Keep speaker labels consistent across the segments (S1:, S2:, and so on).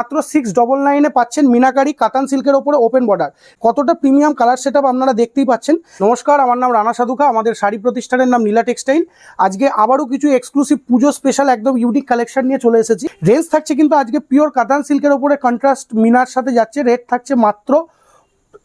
S1: মাত্র six double নাইনে পাচ্ছেন মিনাকারি কাতান সিল্কের ওপরে ওপেন বর্ডার কতটা প্রিমিয়াম কালার সেট আপনারা দেখতেই পাচ্ছেন। নমস্কার, আমার নাম রানা সাধুকা আমাদের শাড়ি প্রতিষ্ঠানের নাম নীলা টেক্সটাইল। আজকে আবারও কিছু এক্সক্লুসিভ পুজো স্পেশাল একদম ইউনিক কালেকশন নিয়ে চলে এসেছি। রেঞ্জ থাকছে কিন্তু আজকে পিওর কাতান সিল্কের ওপরে কন্ট্রাস্ট মিনার সাথে যাচ্ছে। রেট থাকছে মাত্র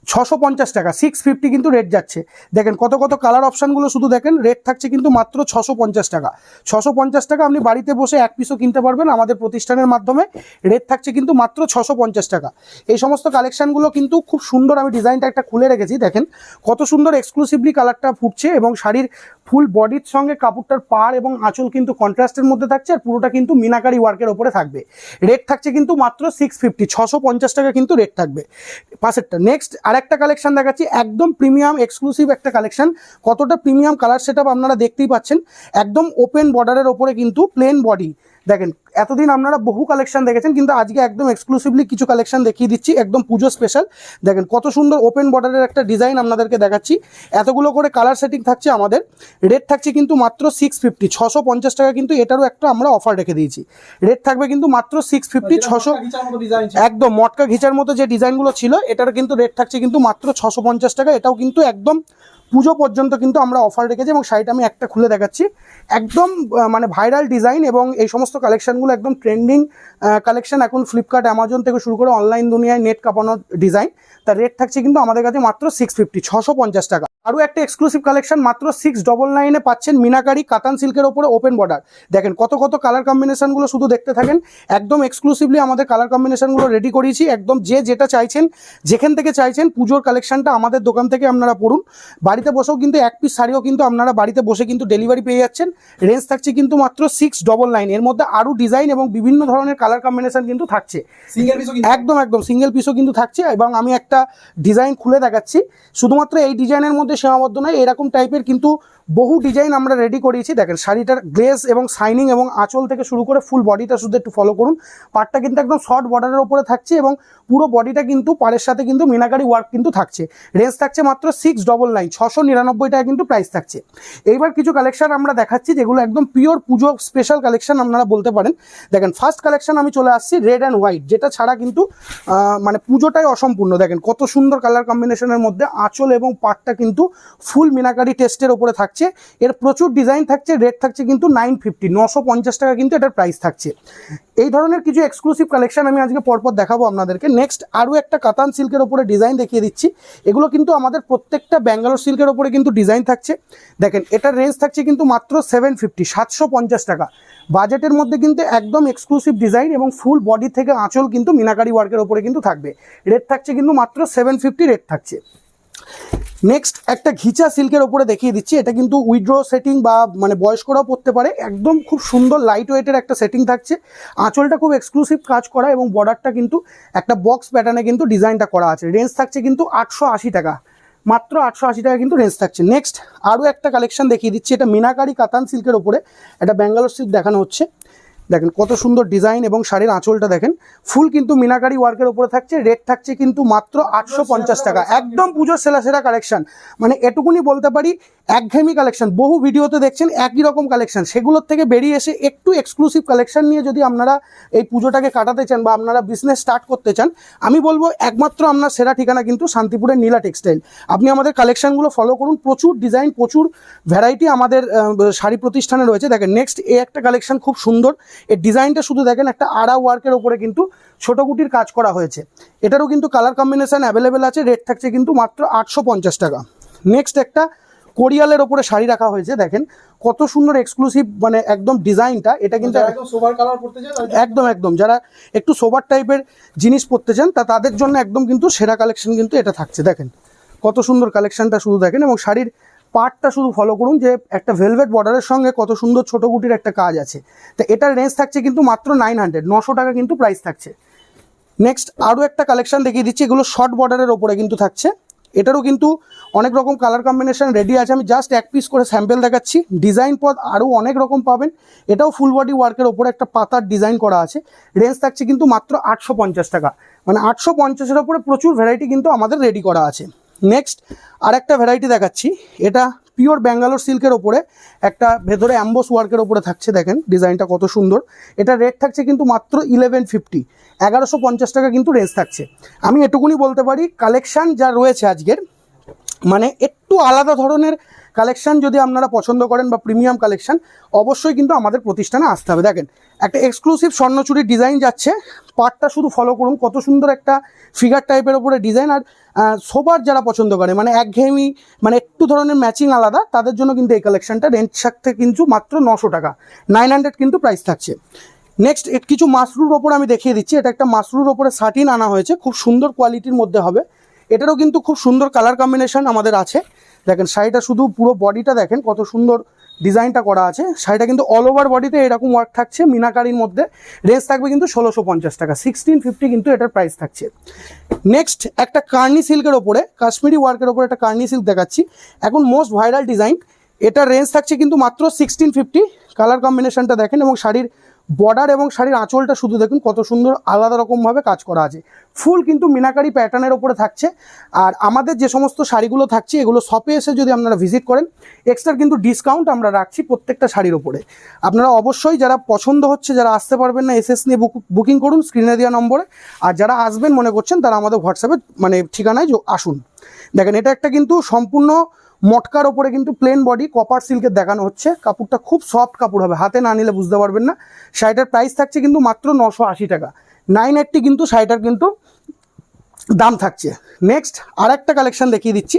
S1: ছশো পঞ্চাশ টাকা সিক্স ফিফটি কিন্তু রেট যাচ্ছে। দেখেন কত কত কালার অপশানগুলো শুধু দেখেন রেট থাকছে কিন্তু মাত্র ছশো পঞ্চাশ টাকা। ছশো পঞ্চাশ টাকা আপনি বাড়িতে বসে এক পিসও কিনতে পারবেন আমাদের প্রতিষ্ঠানের মাধ্যমে রেট থাকছে কিন্তু মাত্র ছশো পঞ্চাশ টাকা। এই সমস্ত কালেকশানগুলো কিন্তু খুব সুন্দর আমি ডিজাইনটা একটা খুলে রেখেছি, দেখেন কত সুন্দর এক্সক্লুসিভলি কালারটা ফুটছে এবং শাড়ির ফুল বডির সঙ্গে কাপড়টার পাড় এবং আঁচল কিন্তু কন্ট্রাস্টের মধ্যে থাকছে আর পুরোটা কিন্তু মিনাকারি ওয়ার্কের ওপরে থাকবে। রেট থাকছে কিন্তু মাত্র সিক্স ফিফটি ছশো পঞ্চাশ টাকা কিন্তু রেট থাকবে। পাশেরটা নেক্সট আরেকটা কালেকশন দেখাচ্ছি, একদম প্রিমিয়াম এক্সক্লুসিভ একটা কালেকশন কতটা প্রিমিয়াম কালার সেট আপনারা দেখতেই পাচ্ছেন। একদম ওপেন বর্ডারের ওপরে কিন্তু প্লেন বডি দেখেন এতদিন আপনারা বহু কালেকশন দেখেছেন কিন্তু আজকে একদম এক্সক্লুসিভলি কিছু কালেকশন দেখিয়ে দিচ্ছি একদম পুজো স্পেশাল দেখেন কত সুন্দর ওপেন বর্ডারের একটা ডিজাইন আপনাদেরকে দেখাচ্ছি। এতগুলো করে কালার সেটিং থাকছে আমাদের। রেট থাকছে কিন্তু মাত্র সিক্স ফিফটি ছশো পঞ্চাশ টাকা কিন্তু এটারও একটা আমরা অফার রেখে দিয়েছি। রেট থাকবে কিন্তু মাত্র সিক্স ফিফটি ছশো একদম মটকা ঘিচার মতো যে ডিজাইনগুলো ছিল এটার কিন্তু রেট থাকছে কিন্তু মাত্র ছশো পঞ্চাশ টাকা। এটাও কিন্তু একদম পুজো পর্যন্ত কিন্তু আমরা অফার রেখেছি এবং শাড়িটা আমি একটা খুলে দেখাচ্ছি। একদম মানে ভাইরাল ডিজাইন এবং এই সমস্ত কালেকশনগুলো একদম ট্রেন্ডিং কালেকশন এখন ফ্লিপকার্ট অ্যামাজন থেকে শুরু করে অনলাইন দুনিয়ায় নেট কাঁপানোর ডিজাইন তার রেট থাকছে কিন্তু আমাদের কাছে মাত্র সিক্স ফিফটি ছশো পঞ্চাশ টাকা। আরও একটা এক্সক্লুসিভ কালেকশন মাত্র সিক্স ডবল নাইনে পাচ্ছেন মিনাকারি কাতান সিল্কের ওপরে ওপেন বর্ডার দেখেন কত কত কালার কম্বিনেশনগুলো শুধু দেখতে থাকেন। একদম এক্সক্লুসিভলি আমাদের কালার কম্বিনেশনগুলো রেডি করিয়েছি একদম যে যেটা চাইছেন, যেখান থেকে চাইছেন পুজোর কালেকশনটা আমাদের দোকান থেকে আপনারা পড়ুন। বাড়িতে বসেও কিন্তু এক পিস শাড়িও কিন্তু আপনারা বাড়িতে বসে কিন্তু ডেলিভারি পেয়ে যাচ্ছেন। রেঞ্জ থাকছে কিন্তু মাত্র সিক্স ডবল নাইন এর মধ্যে আরও ডিজাইন এবং বিভিন্ন ধরনের কালার কম্বিনেশন কিন্তু থাকছে।
S2: সিঙ্গেল পিসও
S1: একদম একদম সিঙ্গেল পিসও কিন্তু থাকছে এবং আমি একটা ডিজাইন খুলে দেখাচ্ছি। শুধুমাত্র এই ডিজাইনের মধ্যে সীমাবদ্ধ নয় এরকম টাইপের কিন্তু বহু ডিজাইন আমরা রেডি করিয়েছি। দেখেন, শাড়িটার গ্লেজ এবং শাইনিং এবং আঁচল থেকে শুরু করে ফুল বডিটা শুধু একটু ফলো করুন। পাটটা কিন্তু একদম শর্ট বর্ডারের ওপরে থাকছে এবং পুরো বডিটা কিন্তু পাড়ের সাথে কিন্তু মিনাকারি ওয়ার্ক কিন্তু থাকছে। রেঞ্জ থাকছে মাত্র সিক্স ডবল নাইন ছশো নিরানব্বই টাকা কিন্তু প্রাইস থাকছে। এইবার কিছু কালেকশন আমরা দেখাচ্ছি, যেগুলো একদম পিওর পুজো স্পেশাল কালেকশন আপনারা বলতে পারেন। দেখেন ফার্স্ট কালেকশন আমি চলে আসছি রেড অ্যান্ড হোয়াইট যেটা ছাড়া কিন্তু মানে পুজোটাই অসম্পূর্ণ। দেখেন, কত সুন্দর কালার কম্বিনেশনের মধ্যে আঁচল এবং পাটটা কিন্তু ফুল মিনাকারি টেস্টের ওপরে থাকছে। এর প্রচুর ডিজাইন থাকছে রেট থাকছে কিন্তু নাইন ফিফটি নশো পঞ্চাশ টাকা কিন্তু এটার প্রাইস থাকছে। এই ধরনের কিছু এক্সক্লুসিভ কালেকশন আমি আজকে পরপর দেখাবো আপনাদেরকে। নেক্সট আরও একটা কাতান সিল্কের ওপরে ডিজাইন দেখিয়ে দিচ্ছি। এগুলো কিন্তু আমাদের প্রত্যেকটা ব্যাঙ্গালোর সিল্কের ওপরে কিন্তু ডিজাইন থাকছে। দেখেন, এটার রেঞ্জ থাকছে কিন্তু মাত্র সেভেন ফিফটি সাতশো পঞ্চাশ টাকা। বাজেটের মধ্যে কিন্তু একদম এক্সক্লুসিভ ডিজাইন এবং ফুল বডি থেকে আঁচল কিন্তু মিনাকারি ওয়ার্কের ওপরে কিন্তু থাকবে। রেট থাকছে কিন্তু মাত্র সেভেন ফিফটি রেট থাকছে। নেক্সট একটা ঘিচা সিল্কের ওপরে দেখিয়ে দিচ্ছি। এটা কিন্তু উইড্রো সেটিং বা মানে বয়স্করাও পড়তে পারে। একদম খুব সুন্দর লাইট ওয়েটের একটা সেটিং থাকছে। আঁচলটা খুব এক্সক্লুসিভ কাজ করা এবং বর্ডারটা কিন্তু একটা বক্স প্যাটার্নে কিন্তু ডিজাইনটা করা আছে। রেঞ্জ থাকছে কিন্তু আটশো আশি টাকা। মাত্র আটশো আশি টাকা কিন্তু রেঞ্জ থাকছে। নেক্সট আরও একটা কালেকশন দেখিয়ে দিচ্ছি। এটা মিনাকারি কাতান সিল্কের ওপরে। এটা ব্যাঙ্গালোর সিল্ক দেখানো হচ্ছে। দেখেন কত সুন্দর ডিজাইন এবং শাড়ির আঁচলটা দেখেন। ফুল কিন্তু মিনাকারি ওয়ার্কের উপরে থাকছে রেট থাকছে কিন্তু মাত্র আটশো পঞ্চাশ টাকা। একদম পুজোর সেরা সেরা কালেকশন মানে এটুকুনি বলতে পারি একঘেমি কালেকশন বহু ভিডিওতে দেখছেন একই রকম কালেকশন সেগুলোর থেকে বেরিয়ে এসে একটু এক্সক্লুসিভ কালেকশন নিয়ে যদি আপনারা এই পুজোটাকে কাটাতে চান বা আপনারা বিজনেস স্টার্ট করতে চান, আমি বলব একমাত্র আপনার সেরা ঠিকানা কিন্তু শান্তিপুরের নীলা টেক্সটাইল আপনি আমাদের কালেকশনগুলো ফলো করুন। প্রচুর ডিজাইন প্রচুর ভ্যারাইটি আমাদের শাড়ি প্রতিষ্ঠানে রয়েছে। দেখেন নেক্সট এ একটা কালেকশন খুব সুন্দর। এর ডিজাইনটা শুধু দেখেন একটা আড়া ওয়ার্কের ওপরে কিন্তু ছোটো কুটির কাজ করা হয়েছে। এটারও কিন্তু কালার কম্বিনেশন অ্যাভেলেবেল আছে রেট থাকছে কিন্তু মাত্র আটশো পঞ্চাশ টাকা। নেক্সট একটা কোরিয়ালের ওপরে শাড়ি রাখা হয়েছে দেখেন কত সুন্দর এক্সক্লুসিভ মানে একদম ডিজাইনটা এটা কিন্তু
S2: একদম
S1: একদম যারা একটু সোবার টাইপের জিনিস পরতে চান তা তাদের জন্য একদম কিন্তু সেরা কালেকশন কিন্তু এটা থাকছে দেখেন। কত সুন্দর কালেকশনটা শুধু দেখেন এবং শাড়ির পার্টটা শুধু ফলো করুন যে একটা ভেলভেট বর্ডারের সঙ্গে কত সুন্দর ছোট কুটির একটা কাজ আছে। তো এটার রেঞ্জ থাকছে কিন্তু মাত্র নাইন হান্ড্রেড নশো টাকা কিন্তু প্রাইস থাকছে। নেক্সট আরও একটা কালেকশন দেখিয়ে দিচ্ছি, এগুলো শর্ট বর্ডারের ওপরে কিন্তু থাকছে। এটারও কিন্তু অনেক রকম কালার কম্বিনেশন রেডি আছে। আমি জাস্ট এক পিস করে স্যাম্পেল দেখাচ্ছি। ডিজাইন পদ আরও অনেক রকম পাবেন। এটাও ফুল বডি ওয়ার্কের ওপরে একটা পাতার ডিজাইন করা আছে। রেঞ্জ থাকছে কিন্তু মাত্র আটশো পঞ্চাশ টাকা। মানে আটশো পঞ্চাশের ওপরে প্রচুর ভ্যারাইটি কিন্তু আমাদের রেডি করা আছে। নেক্সট আর একটা ভ্যারাইটি দেখাচ্ছি। এটা পিওর ব্যাঙ্গালোর সিল্কের ওপরে, একটা ভেতরে অ্যাম্বোস ওয়ার্কের ওপরে থাকছে, দেখেন, ডিজাইনটা কত সুন্দর। এটা রেট থাকছে কিন্তু মাত্র ইলেভেন ফিফটি এগারোশো পঞ্চাশ টাকা কিন্তু রেঞ্জ থাকছে। আমি এটুকুনি বলতে পারি কালেকশান যা রয়েছে আজকের মানে একটু আলাদা ধরনের কালেকশন যদি আপনারা পছন্দ করেন বা প্রিমিয়াম কালেকশান অবশ্যই কিন্তু আমাদের প্রতিষ্ঠানে আসতে হবে। দেখেন, একটা এক্সক্লুসিভ স্বর্ণচুরির ডিজাইন যাচ্ছে। পার্টটা শুধু ফলো করুন, কত সুন্দর একটা ফিগার টাইপের ওপরে ডিজাইন আর সোবার যারা পছন্দ করে মানে একঘেয়েমি মানে একটু ধরনের ম্যাচিং আলাদা, তাদের জন্য কিন্তু এই কালেকশনটা রেঞ্জ থাকতে কিন্তু মাত্র নশো টাকা। নাইন হান্ড্রেড কিন্তু প্রাইস থাকছে। নেক্সট কিছু মাসরুর ওপর আমি দেখিয়ে দিচ্ছি। এটা একটা মাসরুর ওপরে সাটিন আনা হয়েছে। খুব সুন্দর কোয়ালিটির মধ্যে হবে। এটারও কিন্তু খুব সুন্দর কালার কম্বিনেশন আমাদের আছে। দেখেন, শাড়িটা শুধু পুরো বডিটা দেখেন, কত সুন্দর ডিজাইনটা করা আছে। শাড়িটা কিন্তু অল ওভার বডিতে এরকম ওয়ার্ক থাকছে, মিনাকারির মধ্যে। রেঞ্জ থাকবে কিন্তু ষোলোশো পঞ্চাশ টাকা সিক্সটিন ফিফটি কিন্তু এটার প্রাইস থাকছে। নেক্সট একটা কার্নি সিল্কের ওপরে, কাশ্মীরি ওয়ার্কের ওপরে একটা কার্নি সিল্ক দেখাচ্ছি। এখন মোস্ট ভাইরাল ডিজাইন এটা রেঞ্জ থাকছে কিন্তু মাত্র সিক্সটিন ফিফটি কালার কম্বিনেশনটা দেখেন এবং শাড়ির বর্ডার এবং শাড়ির আঁচলটা শুধু দেখুন কত সুন্দর আলাদা রকমভাবে কাজ করা আছে। ফুল কিন্তু মিনাকারি প্যাটার্নের ওপরে থাকছে। আর আমাদের যে সমস্ত শাড়িগুলো থাকছে, এগুলো শপে এসে যদি আপনারা ভিজিট করেন, এক্সট্রা কিন্তু ডিসকাউন্ট আমরা রাখছি প্রত্যেকটা শাড়ির ওপরে আপনারা অবশ্যই যারা পছন্দ হচ্ছে, যারা আসতে পারবেন না, এসএস নিয়ে বুকিং করুন স্ক্রিনে দেওয়া নম্বরে। আর যারা আসবেন মনে করছেন, তারা আমাদের হোয়াটসঅ্যাপে মানে ঠিকানায় আসুন। দেখেন, এটা একটা কিন্তু সম্পূর্ণ মটকার ওপরে কিন্তু প্লেন বডি কপার সিল্কের দেখানো হচ্ছে। কাপড়টা খুব সফট কাপড় হবে, হাতে না নিলে বুঝতে পারবেন না। শাড়িটার প্রাইস থাকছে কিন্তু মাত্র নশো টাকা। নাইন এইটটি কিন্তু শাড়িটার কিন্তু দাম থাকছে। নেক্সট আর একটা কালেকশান দেখিয়ে দিচ্ছি।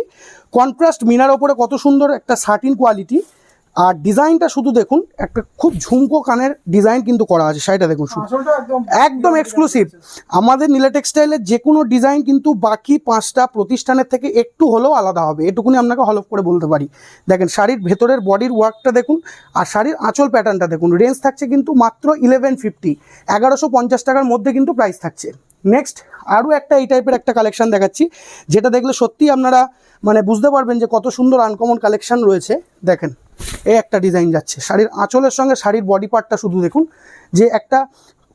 S1: কন্ট্রাস্ট মিনার ওপরে কত সুন্দর একটা সার্টিন কোয়ালিটি আর ডিজাইনটা শুধু দেখুন একটা খুব ঝুমকো কানের ডিজাইন কিন্তু করা আছে শাড়িটা দেখুন শুধু।
S2: একদম
S1: একদম এক্সক্লুসিভ আমাদের নীলা টেক্সটাইলের যে কোনো ডিজাইন কিন্তু বাকি পাঁচটা প্রতিষ্ঠানের থেকে একটু হলেও আলাদা হবে। এটুকুনি আপনাকে হলফ করে বলতে পারি। দেখেন শাড়ির ভেতরের বডির ওয়ার্কটা দেখুন আর শাড়ির আঁচল প্যাটার্নটা দেখুন। রেঞ্জ থাকছে কিন্তু মাত্র ইলেভেন ফিফটি এগারোশো পঞ্চাশ টাকার মধ্যে কিন্তু প্রাইস থাকছে। নেক্সট আরও একটা এই টাইপের একটা কালেকশন দেখাচ্ছি যেটা দেখলে সত্যিই আপনারা মানে বুঝতে পারবেন যে কত সুন্দর আনকমন কালেকশান রয়েছে। দেখেন এই একটা ডিজাইন যাচ্ছে। শাড়ির আঁচলের সঙ্গে শাড়ির বডি পার্টটা শুধু দেখুন, যে একটা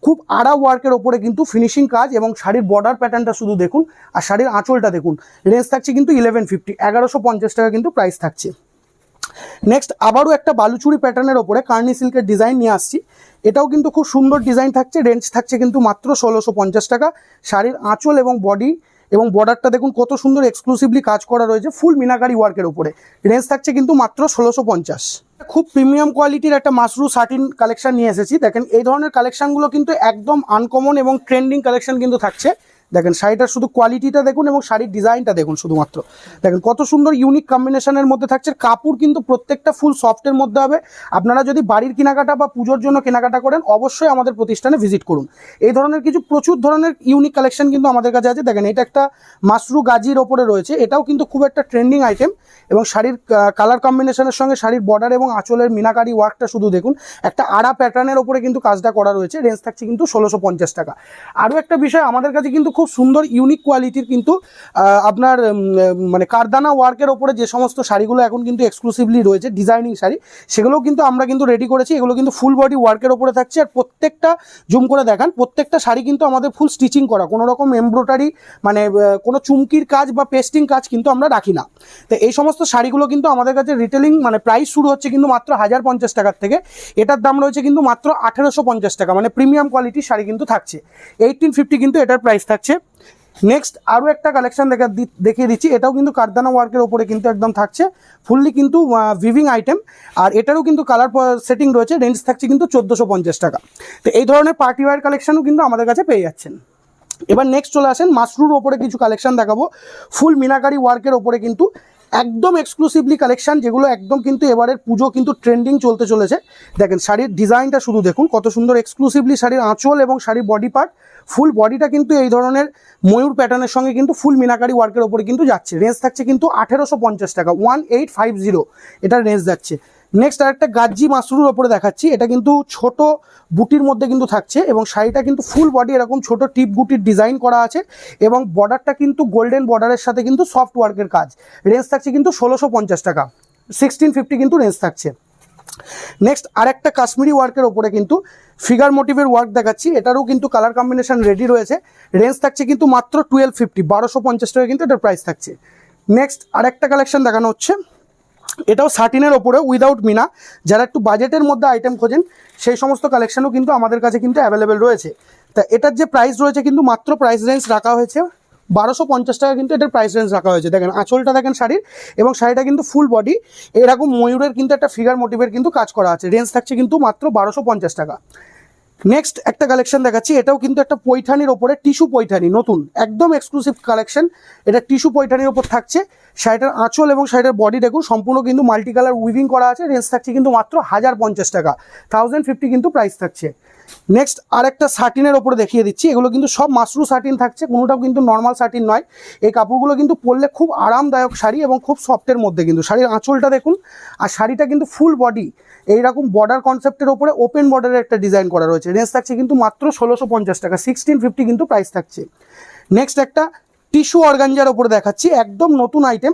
S1: খুব আড়া ওয়ার্কের ওপরে কিন্তু ফিনিশিং কাজ এবং শাড়ির বর্ডার প্যাটার্নটা শুধু দেখুন, আর শাড়ির আঁচলটা দেখুন রেঞ্জ থাকছে কিন্তু ইলেভেন ফিফটি এগারোশো পঞ্চাশ টাকা কিন্তু প্রাইস থাকছে। নেক্সট আবারও একটা বালুচুরি প্যাটার্নের ওপরে কার্নি সিল্কের ডিজাইন নিয়ে আসছি। এটাও কিন্তু খুব সুন্দর ডিজাইন থাকছে রেঞ্জ থাকছে কিন্তু মাত্র ষোলোশো পঞ্চাশ টাকা। শাড়ির আঁচল এবং বডি এবং বর্ডারটা দেখুন কত সুন্দর এক্সক্লুসিভলি কাজ করা রয়েছে ফুল মিনাকারি ওয়ার্কের উপরে। রেঞ্জ থাকছে কিন্তু মাত্র ষোলোশো পঞ্চাশ। খুব প্রিমিয়াম কোয়ালিটির একটা মাশরু সার্টিন কালেকশন নিয়ে এসেছি। দেখেন, এই ধরনের কালেকশনগুলো কিন্তু একদম আনকমন এবং ট্রেন্ডিং কালেকশন কিন্তু থাকছে। দেখেন, শাড়িটার শুধু কোয়ালিটিটা দেখুন এবং শাড়ির ডিজাইনটা দেখুন শুধুমাত্র। দেখেন, কত সুন্দর ইউনিক কম্বিনেশনের মধ্যে থাকছে। কাপড় কিন্তু প্রত্যেকটা ফুল সফটের মধ্যে হবে। আপনারা যদি বাড়ির কেনাকাটা বা পুজোর জন্য কেনাকাটা করেন, অবশ্যই আমাদের প্রতিষ্ঠানে ভিজিট করুন। এই ধরনের কিছু প্রচুর ধরনের ইউনিক কালেকশন কিন্তু আমাদের কাছে আছে। দেখেন, এটা একটা মাসরু গাজির ওপরে রয়েছে। এটাও কিন্তু খুব একটা ট্রেন্ডিং আইটেম এবং শাড়ির কালার কম্বিনেশনের সঙ্গে শাড়ির বর্ডার এবং আঁচলের মিনাকারি ওয়ার্কটা শুধু দেখুন। একটা আড়া প্যাটার্নের ওপরে কিন্তু কাজটা করা রয়েছে। রেঞ্জ থাকছে কিন্তু ষোলোশো টাকা। আরও একটা বিষয় আমাদের কাছে কিন্তু খুব সুন্দর ইউনিক কোয়ালিটির কিন্তু আপনার মানে কারদানা ওয়ার্কের ওপরে যে সমস্ত শাড়িগুলো এখন কিন্তু এক্সক্লুসিভলি রয়েছে ডিজাইনিং শাড়ি, সেগুলোও কিন্তু আমরা কিন্তু রেডি করেছি। এগুলো কিন্তু ফুল বডি ওয়ার্কের ওপরে থাকছে আর প্রত্যেকটা জুম করে দেখান, প্রত্যেকটা শাড়ি কিন্তু আমাদের ফুল স্টিচিং করা। কোনো রকম এমব্রয়ডারি মানে কোনো চুমকির কাজ বা পেস্টিং কাজ কিন্তু আমরা রাখি না। তো এই সমস্ত শাড়িগুলো কিন্তু আমাদের কাছে রিটেলিং মানে প্রাইস শুরু হচ্ছে কিন্তু মাত্র হাজার পঞ্চাশ টাকার থেকে। এটার দাম রয়েছে কিন্তু মাত্র আঠেরোশো পঞ্চাশ টাকা মানে প্রিমিয়াম কোয়ালিটির শাড়ি কিন্তু থাকছে। এইটিন ফিফটি কিন্তু এটার প্রাইস থাকছে। নেক্সট আরও একটা কালেকশন দেখা দেখিয়ে দিচ্ছি। এটাও কিন্তু কারদানা ওয়ার্কের ওপরে কিন্তু একদম থাকছে। ফুললি কিন্তু ভিভিং আইটেম আর এটারও কিন্তু কালার সেটিং রয়েছে। রেঞ্জ থাকছে কিন্তু চোদ্দোশো টাকা। তো এই ধরনের পার্টি ওয়ার কালেকশনও কিন্তু আমাদের কাছে পেয়ে যাচ্ছেন। এবার নেক্সট চলে আসেন মাশরুর ওপরে কিছু কালেকশন দেখাবো। ফুল মিনাকারি ওয়ার্কের ওপরে কিন্তু একদম এক্সক্লুসিভলি কালেকশন যেগুলো একদম কিন্তু এবারের পুজো কিন্তু ট্রেন্ডিং চলতে চলেছে। দেখেন, শাড়ির ডিজাইনটা শুধু দেখুন, কত সুন্দর এক্সক্লুসিভলি শাড়ির আঁচল এবং শাড়ির বডি পার্ট ফুল বডিটা কিন্তু এই ধরনের ময়ূর প্যাটার্নের সঙ্গে কিন্তু ফুল মিনাকারি ওয়ার্কের ওপরে কিন্তু যাচ্ছে। রেঞ্জ থাকছে কিন্তু আঠেরোশো পঞ্চাশ টাকা ওয়ান এইট ফাইভ জিরো এটার রেঞ্জ যাচ্ছে। নেক্সট আরেকটা গাজ্জি মাসরুর ওপরে দেখাচ্ছি। এটা কিন্তু ছোট বুটির মধ্যে কিন্তু থাকছে এবং শাড়িটা কিন্তু ফুল বডি এরকম ছোট টিপ বুটির ডিজাইন করা আছে এবং বর্ডারটা কিন্তু গোল্ডেন বর্ডারের সাথে কিন্তু সফট ওয়ার্কের কাজ। রেঞ্জ থাকছে কিন্তু ষোলোশো পঞ্চাশ টাকা। সিক্সটিন ফিফটি কিন্তু রেঞ্জ থাকছে। নেক্সট আরেকটা কাশ্মীরি ওয়ার্কের ওপরে কিন্তু ফিগার মোটিভের ওয়ার্ক দেখাচ্ছি। এটারও কিন্তু কালার কম্বিনেশন রেডি রয়েছে। রেঞ্জ থাকছে কিন্তু মাত্র টুয়েলভ ফিফটি বারোশো পঞ্চাশ টাকা কিন্তু এটার প্রাইস থাকছে। নেক্সট আরেকটা কালেকশন দেখানো হচ্ছে। এটাও সার্টিনের ওপরে উইদাউট মিনা। যারা একটু বাজেটের মধ্যে আইটেম খোঁজেন, সেই সমস্ত কালেকশানও কিন্তু আমাদের কাছে কিন্তু অ্যাভেলেবেল রয়েছে। তা এটার যে প্রাইস রয়েছে কিন্তু মাত্র প্রাইস রেঞ্জ রাখা হয়েছে বারোশো পঞ্চাশ টাকা, কিন্তু এটার প্রাইস রেঞ্জ রাখা হয়েছে। দেখেন, আঁচলটা দেখেন শাড়ির, এবং শাড়িটা কিন্তু ফুল বডি এরকম ময়ূরের কিন্তু একটা ফিগার মোটিভের কিন্তু কাজ করা আছে। রেঞ্জ থাকছে কিন্তু মাত্র বারোশো পঞ্চাশ টাকা। নেক্সট একটা কালেকশন দেখাচ্ছি, এটাও কিন্তু একটা পৈঠানির ওপরে টিস্যু পৈঠানি, নতুন, একদম এক্সক্লুসিভ কালেকশন এটা টিস্যু পৈঠানির ওপর থাকছে। শাড়িটার আঁচল এবং শাড়িটার বডি দেখুন, সম্পূর্ণ কিন্তু মাল্টি কালার উইভিং করা আছে রেঞ্জ থাকছে কিন্তু মাত্র হাজার পঞ্চাশ টাকা। থাউজেন্ড ফিফটি কিন্তু প্রাইস থাকছে। নেক্সট আরেকটা সার্টিনের ওপরে দেখিয়ে দিচ্ছি, এগুলো কিন্তু সব মাশরু সার্টিন থাকছে, কোনোটাও কিন্তু নর্মাল সাটিন নয়। এই কাপড়গুলো কিন্তু পরলে খুব আরামদায়ক শাড়ি এবং খুব সফটের মধ্যে কিন্তু, শাড়ির আঁচলটা দেখুন, আর শাড়িটা কিন্তু ফুল বডি এইরকম বর্ডার কনসেপ্টের ওপরে ওপেন বর্ডারের একটা ডিজাইন করা রয়েছে। রেঞ্জ থাকছে কিন্তু মাত্র ষোলোশো পঞ্চাশ টাকা সিক্সটিন ফিফটি কিন্তু প্রাইস থাকছে। নেক্সট একটা টিস্যু অর্গানজার ওপরে দেখাচ্ছি, একদম নতুন আইটেম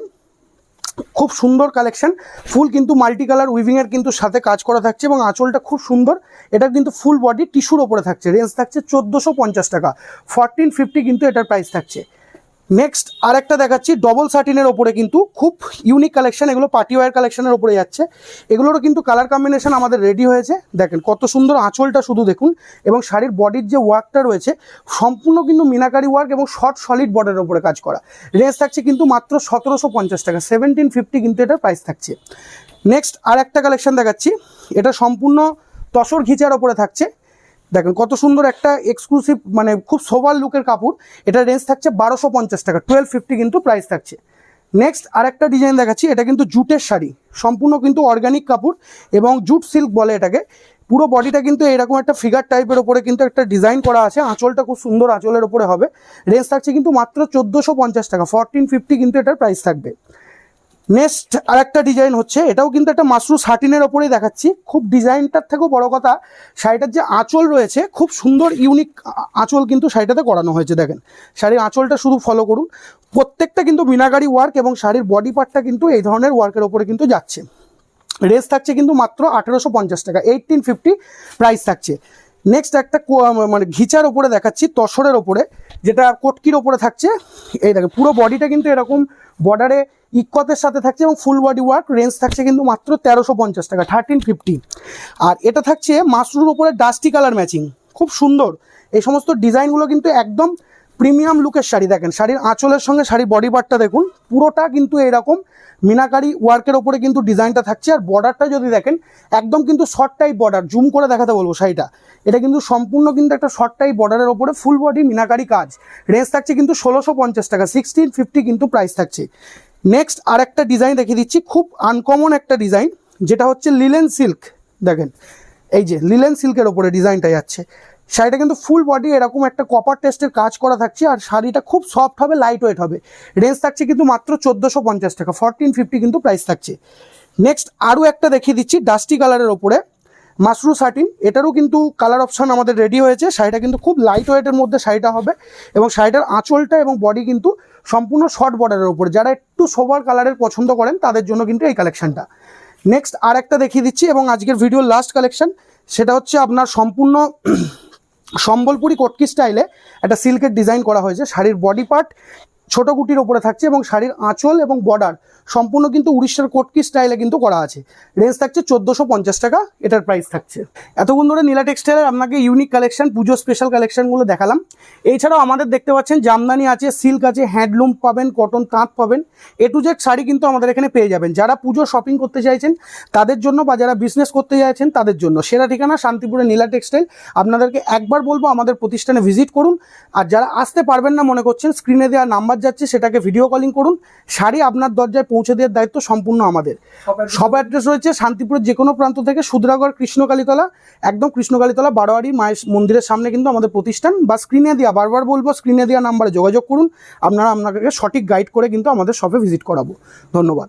S1: খুব সুন্দর কালেকশন ফুল কিন্তু মাল্টি কালার উইভিংয়ের কিন্তু সাথে কাজ করা থাকছে এবং আঁচলটা খুব সুন্দর এটা কিন্তু ফুল বডি টিস্যুর ওপরে থাকছে। রেঞ্জ থাকছে চোদ্দোশো টাকা ফরটিন ফিফটি কিন্তু এটার প্রাইস থাকছে। নেক্সট আরেকটা দেখাচ্ছি ডবল সার্টিনের ওপরে কিন্তু খুব ইউনিক কালেকশন এগুলো পার্টি ওয়ার কালেকশনের ওপরে যাচ্ছে। এগুলোরও কিন্তু কালার কম্বিনেশন আমাদের রেডি হয়েছে। দেখেন কত সুন্দর আঁচলটা শুধু দেখুন, এবং শাড়ির বডির যে ওয়ার্কটা রয়েছে, সম্পূর্ণ কিন্তু মিনাকারি ওয়ার্ক এবং শর্ট সলিড বর্ডারের ওপরে কাজ করা। রেঞ্জ থাকছে কিন্তু মাত্র সতেরোশো পঞ্চাশ টাকা সেভেন্টিন ফিফটি কিন্তু এটার প্রাইস থাকছে। নেক্সট আর একটা কালেকশন দেখাচ্ছি, এটা সম্পূর্ণ তসর ঘিচার ওপরে থাকছে। দেখেন কত সুন্দর একটা এক্সক্লুসিভ মানে খুব সোভার লুকের কাপড়। এটা রেঞ্জ থাকছে বারোশো পঞ্চাশ টাকা টুয়েলভ ফিফটি কিন্তু প্রাইস থাকছে। নেক্সট আরেকটা ডিজাইন দেখাচ্ছি, এটা কিন্তু জুটের শাড়ি। সম্পূর্ণ কিন্তু অর্গানিক কাপড় এবং জুট সিল্ক বলে এটাকে। পুরো বডিটা কিন্তু এরকম একটা ফিগার টাইপের ওপরে কিন্তু একটা ডিজাইন করা আছে। আঁচলটা খুব সুন্দর আঁচলের ওপরে হবে। রেঞ্জ থাকছে কিন্তু মাত্র চোদ্দোশো টাকা ফরটিন ফিফটি কিন্তু এটার প্রাইস থাকবে। নেক্সট আরেকটা ডিজাইন হচ্ছে, এটাও কিন্তু একটা মাশরু সাটিনের ওপরেই দেখাচ্ছি। খুব ডিজাইনটার থেকেও বড় কথা, শাড়িটার যে আঁচল রয়েছে, খুব সুন্দর ইউনিক আঁচল কিন্তু শাড়িটাতে করানো হয়েছে, দেখেন। শাড়ির আঁচলটা শুধু ফলো করুন। প্রত্যেকটা কিন্তু মিনাগারি ওয়ার্ক এবং শাড়ির বডি পার্টটা কিন্তু এই ধরনের ওয়ার্কের ওপরে কিন্তু যাচ্ছে। রেস থাকছে কিন্তু মাত্র আঠেরোশো পঞ্চাশ টাকা এইটিন ফিফটি প্রাইস থাকছে। নেক্সট একটা মানে ঘিচার ওপরে দেখাচ্ছি, তসরের ওপরে, যেটা কটকির ওপরে থাকছে। এই দেখে পুরো বডিটা কিন্তু এরকম বর্ডারে ইকতের সাথে থাকছে এবং ফুল বডি ওয়ার্ক রেঞ্জ থাকছে কিন্তু মাত্র তেরোশো পঞ্চাশ টাকা থার্টিন ফিফটি আর এটা থাকছে মাশরুর ওপরে ডাস্টি কালার ম্যাচিং খুব সুন্দর। এই সমস্ত ডিজাইনগুলো কিন্তু একদম প্রিমিয়াম লুকের শাড়ি দেখেন। শাড়ির আঁচলের সঙ্গে শাড়ির বডি পার্টটা দেখুন, পুরোটা কিন্তু এরকম মিনাকারি ওয়ার্কের ওপরে কিন্তু ডিজাইনটা থাকছে। আর বর্ডারটা যদি দেখেন, একদম কিন্তু শর্ট টাইপ বর্ডার জুম করে দেখাতে বলব শাড়িটা। এটা কিন্তু সম্পূর্ণ কিন্তু একটা শর্ট টাইপ বর্ডারের ওপরে ফুল বডি মিনাকারি কাজ। রেঞ্জ থাকছে কিন্তু ষোলোশো পঞ্চাশ টাকা সিক্সটিন ফিফটি কিন্তু প্রাইস থাকছে। নেক্সট আর একটা ডিজাইন দেখিয়ে দিচ্ছি। খুব আনকমন একটা ডিজাইন যেটা হচ্ছে লিলেন সিল্ক দেখেন, এই যে লিলেন সিল্কের ওপরে ডিজাইনটা যাচ্ছে। শাড়িটা কিন্তু ফুল বডি এরকম একটা কপার টেস্টের কাজ করা থাকছে, আর শাড়িটা খুব সফট হবে লাইট ওয়েট হবে। রেঞ্জ থাকছে কিন্তু মাত্র চোদ্দোশো পঞ্চাশ টাকা ফরটিন ফিফটি কিন্তু প্রাইস থাকছে। নেক্সট আরও একটা দেখিয়ে দিচ্ছি ডাস্টি কালারের ওপরে। মাশরু সাটিন এটারও কিন্তু কালার অপশান আমাদের রেডি হয়েছে। শাড়িটা কিন্তু খুব লাইট ওয়েটের মধ্যে শাড়িটা হবে এবং শাড়িটার আঁচলটা এবং বডি কিন্তু সম্পূর্ণ শর্ট বর্ডারের ওপরে যারা একটু সোবার কালারের পছন্দ করেন, তাদের জন্য কিন্তু এই কালেকশানটা নেক্সট আর একটা দেখিয়ে দিচ্ছি এবং আজকের ভিডিওর লাস্ট কালেকশান সেটা হচ্ছে আপনার সম্পূর্ণ সম্বলপুরি কটকি স্টাইলে একটা সিল্কের ডিজাইন করা হয়েছে। শাড়ির বডি পার্ট ছোট গুটির ওপরে থাকছে এবং শাড়ির আঁচল এবং বর্ডার সম্পূর্ণ কিন্তু উড়িষ্যার কোটকি স্টাইলে কিন্তু করা আছে। রেঞ্জ থাকছে চোদ্দোশো পঞ্চাশ টাকা, এটার প্রাইস থাকছে। এতক্ষণ ধরে নীলা টেক্সটাইলের আপনাকে ইউনিক কালেকশন পুজো স্পেশাল কালেকশনগুলো দেখালাম। এছাড়াও আমাদের দেখতে পাচ্ছেন জামদানি আছে সিল্ক আছে হ্যান্ডলুম পাবেন কটন তাঁত পাবেন। এ টু জেড শাড়ি কিন্তু আমাদের এখানে পেয়ে যাবেন। যারা পুজো শপিং করতে চাইছেন, তাদের জন্য বা যারা বিজনেস করতে চাইছেন, তাদের জন্য। সেরা ঠিকানা শান্তিপুরে নীলা টেক্সটাইল আপনাদেরকে একবার বলব, আমাদের প্রতিষ্ঠানে ভিজিট করুন। আর যারা আসতে পারবেন না মনে করছেন স্ক্রিনে দেওয়া নাম্বার যাচ্ছে সেটাকে ভিডিও কলিং করুন। শাড়ি আপনার দরজায় পৌঁছে দেওয়ার দায়িত্ব সম্পূর্ণ আমাদের। সব অ্যাড্রেস রয়েছে শান্তিপুরের যে কোনো প্রান্ত থেকে সুদ্রাগড় কৃষ্ণকালীতলা একদম কৃষ্ণকালীতলা বারোয়ারি মায়ের মন্দিরের সামনে কিন্তু আমাদের প্রতিষ্ঠান। বা স্ক্রিনে দেওয়া বারবার বলব স্ক্রিনে দেওয়া নাম্বারে যোগাযোগ করুন। আপনারা আপনাকে সঠিক গাইড করে কিন্তু আমাদের শপে ভিজিট করাবো। ধন্যবাদ।